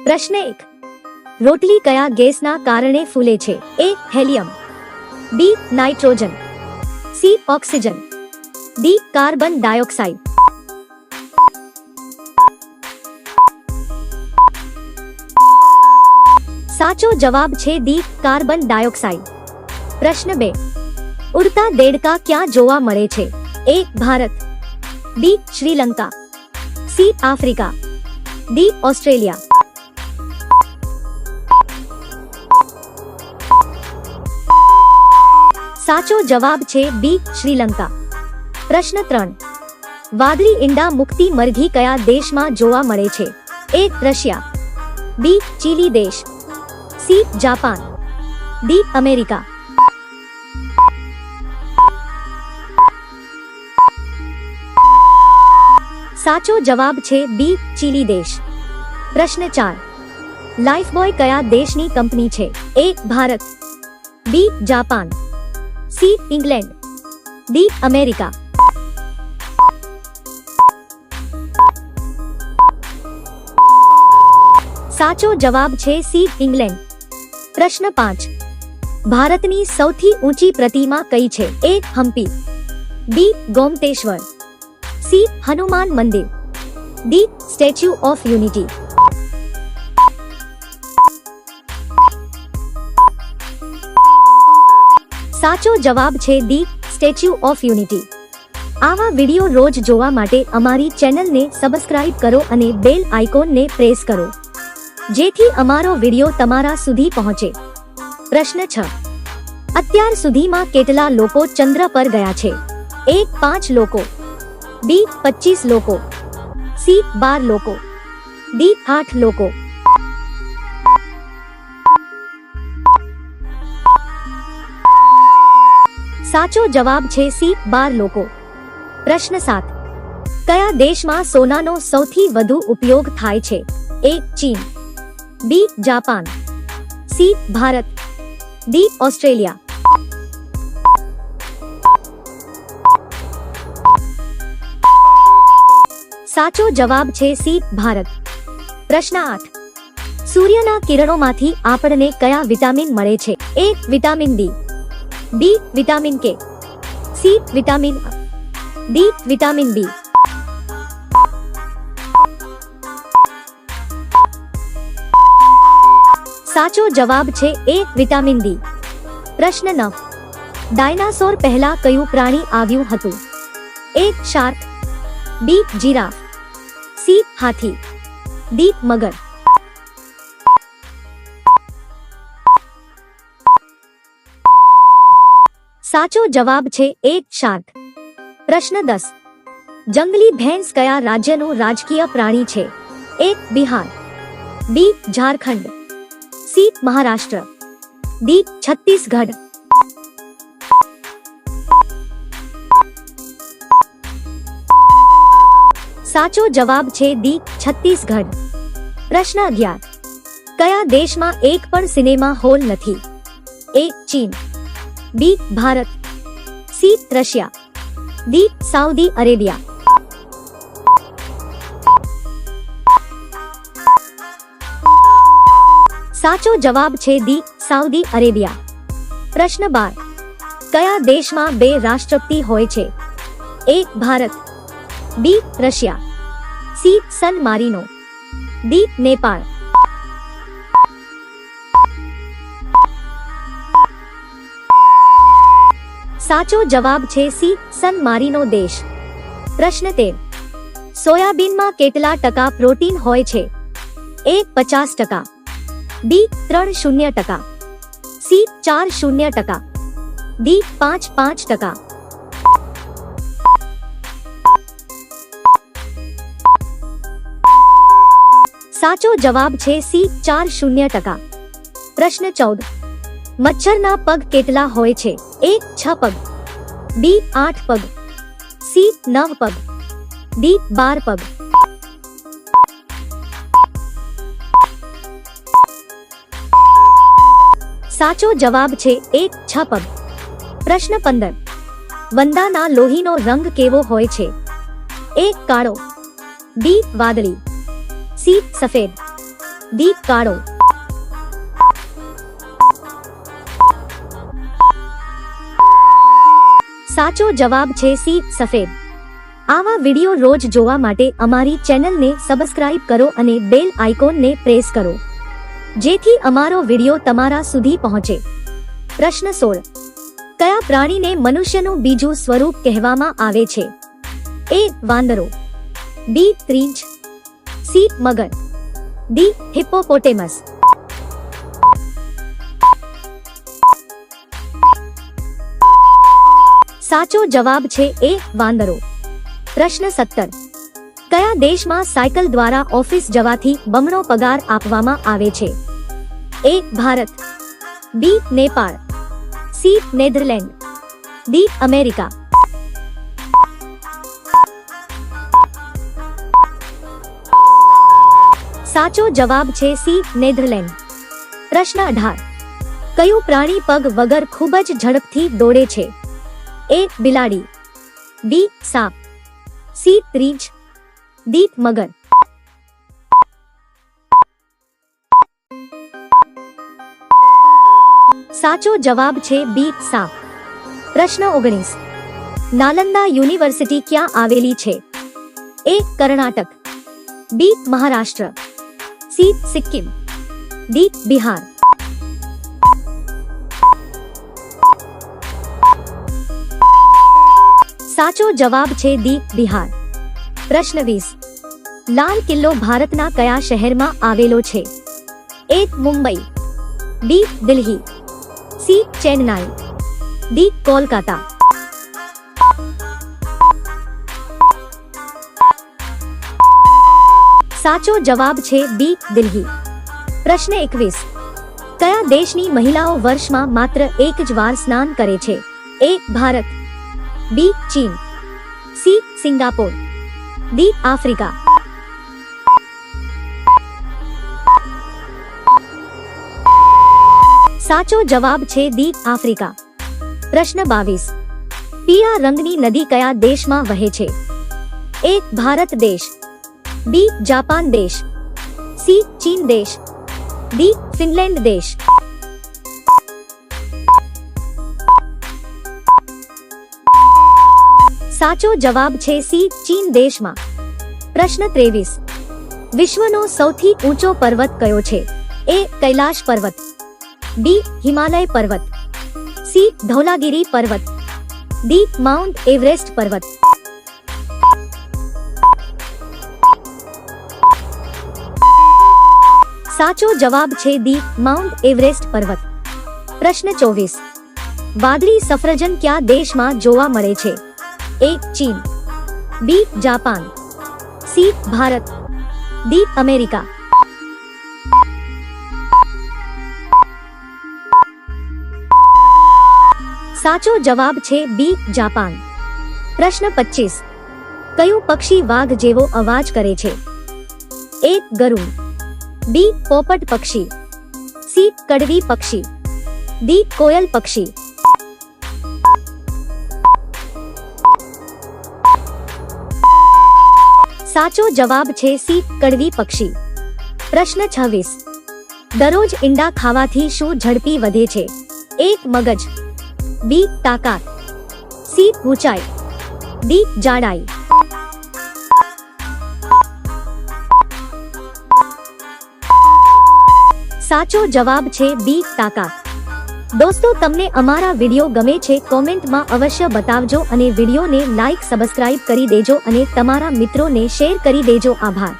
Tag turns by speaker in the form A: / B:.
A: प्रश्न एक रोटली कया गैस न कारण फूले छे A helium B nitrogen C oxygen D carbon dioxide साचो जवाब छे डी कार्बन डाइऑक्साइड प्रश्न बे उड़ता देड़का क्या जोवा मरे छे A Bharat B Sri Lanka C Africa D Australia साचो जवाब छे बी श्रीलंका प्रश्न त्रन वादरी इंडा मुक्ति मरघी कया देश मा जोवा मरे छे ए रशिया बी चीली देश सी जापान डी अमेरिका साचो जवाब छे बी चीली देश प्रश्न चार लाइफ बॉय कया देश नी कंपनी छे A Bharat B Japan C England D America साचो जवाब छे सी इंग्लैंड प्रश्न पांच भारत की सौथी ऊंची प्रतिमा कई छे A Hampi B Gomateshwar C Hanuman Mandir D Statue of Unity સાચો જવાબ છે ધી સ્ટેચ્યુ ઓફ યુનિટી આવા વિડીયો રોજ જોવા માટે અમારી ચેનલને સબસ્ક્રાઇબ કરો અને બેલ આઇકોનને પ્રેસ કરો જેથી અમારો વિડીયો તમારા સુધી પહોંચે પ્રશ્ન છ અત્યાર સુધીમાં કેટલા લોકો ચંદ્ર પર ગયા છે એક પાંચ લોકો બી પચીસ લોકો સી બાર લોકો ડી આઠ લોકો સાચો જવાબ છે સી ભાર લોકો પ્રશ્ન 7 કયા દેશમાં સોનાનો સૌથી વધુ ઉપયોગ થાય છે એ ચીન B Japan C Bharat D Australia સાચો જવાબ છે સી ભારત પ્રશ્ન 8 સૂર્યના કિરણોમાંથી આપણને કયા વિટામિન મળે છે A vitamin D D vitamin K C vitamin D vitamin B साचो जवाब छे ए विटामिन डी प्रश्न नौ डायनासोर पहला कयू प्राणी आयु हतु ए शार्क बी जीरा सी हाथी डी मगर સાચો જવાબ છે 1.4 પ્રશ્ન 10 જંગલી ભેંસ કયા રાજ્યનો राजकीय પ્રાણી છે A Bihar B Jharkhand C Maharashtra D Chhattisgarh સાચો જવાબ છે D છત્તીસગઢ પ્રશ્ન 11 કયા દેશમાં એક પણ સિનેમા હોલ નથી A ચીન B Bharat C Russia D Saudi Arabia સાચો જવાબ છે ડી સાઉદી અરેબિયા પ્રશ્ન બાર કયા દેશમાં બે રાષ્ટ્રપતિ હોય છે A Bharat B Russia C San Marino D Nepal સાચો જવાબ છે સી સન મરીનો દેશ પ્રશ્ન 13 સોયાબીન માં કેટલા ટકા પ્રોટીન હોય છે એ 50% બી 30% સી 40% ડી 55% સાચો જવાબ છે સી 40% પ્રશ્ન 14 મચ્છર ના પગ કેટલા હોય છે 1 6 પગ બી આઠ પગ સી નવ પગ ડી બાર પગ સાચો જવાબ છે એક છ પગ પ્રશ્ન પંદર વંદાના લોહીનો રંગ કેવો હોય છે એ કાળો બી વાદળી સી સફેદ ડી કાળો સાચો જવાબ છે સી સફેદ આવા વિડીયો રોજ જોવા માટે અમારી ચેનલને સબસ્ક્રાઇબ કરો અને બેલ આઇકોનને પ્રેસ કરો જેથી અમારો વિડીયો તમારા સુધી પહોંચે પ્રશ્ન સોળ કયા પ્રાણીને મનુષ્યનું બીજું સ્વરૂપ કહેવામાં આવે છે એ વાંદરો બી ત્રીજ સી મગર ડી હિપ્પોપોટેમસ સાચો જવાબ છે એ વાંદરો પ્રશ્ન 70 કયા દેશમાં સાયકલ દ્વારા ઓફિસ જવા થી બમણો પગાર આપવામાં આવે છે A Bharat B Nepal C Netherland D America સાચો જવાબ છે સી નેધરલેન્ડ પ્રશ્ન 18 કયો પ્રાણી પગ વગર ખૂબ જ ઝડપથી દોડે છે ए बिलाड़ी बी सांप सी त्रिज डी मगर साचो जवाब छे बी सांप प्रश्न ओगनीस नालंदा यूनिवर्सिटी क्या आवेली छे A Karnataka B Maharashtra C Sikkim D Bihar સાચો જવાબ છે બી બિહાર પ્રશ્ન 20 લાલ કિલ્લો ભારત ના કયા શહેર માં આવેલો છે A Mumbai B Delhi C Chennai D Kolkata સાચો જવાબ છે બી દિલ્હી પ્રશ્ન 21 કયા દેશ ની મહિલાઓ વર્ષ માં માત્ર એક જ વાર સ્નાન કરે છે એ ભારત बी चीन सी सिंगापुर डी अफ्रीका साचो जवाब छे दी अफ्रीका प्रश्न बावीस पीला रंगनी नदी कया देश मा वहे छे ए भारत देश बी जापान देश सी चीन देश डी फिनलैंड देश साचो जवाब छे सी चीन देश मा प्रश्न 23 विश्व नो સૌથી ઊંચો પર્વત કયો છે એ કૈલાશ પર્વત બી હિમાલય પર્વત સી ધૌલાગીરી પર્વત ડી માઉન્ટ એવરેસ્ટ પર્વત સાચો જવાબ છે ડી માઉન્ટ એવરેસ્ટ પર્વત પ્રશ્ન 24 બદ્રી સફરજન ક્યા દેશ માં જોવા મળે છે एक चीन B Japan C Bharat D America साचो जवाब छे बी जापान प्रश्न 25 कयो पक्षी वाघ जेवो आवाज करे छे ए गरुण बी पोपट पक्षी सी कड़वी पक्षी डी कोयल पक्षी साचो जवाब छे सी कड़वी पक्षी प्रश्न छवीस दरोज ईंडा खावा थी शु झड़पी वधे छे एक मगज बी ताकत सी ऊंचाई डी जाड़ाई साचो जवाब छे बी ताकत દોસ્તો તમને અમારા વિડીયો ગમે છે કોમેન્ટમાં અવશ્ય બતાવજો અને વિડીયોને લાઇક સબસ્ક્રાઇબ કરી દેજો અને તમારા મિત્રોને શેર કરી દેજો આભાર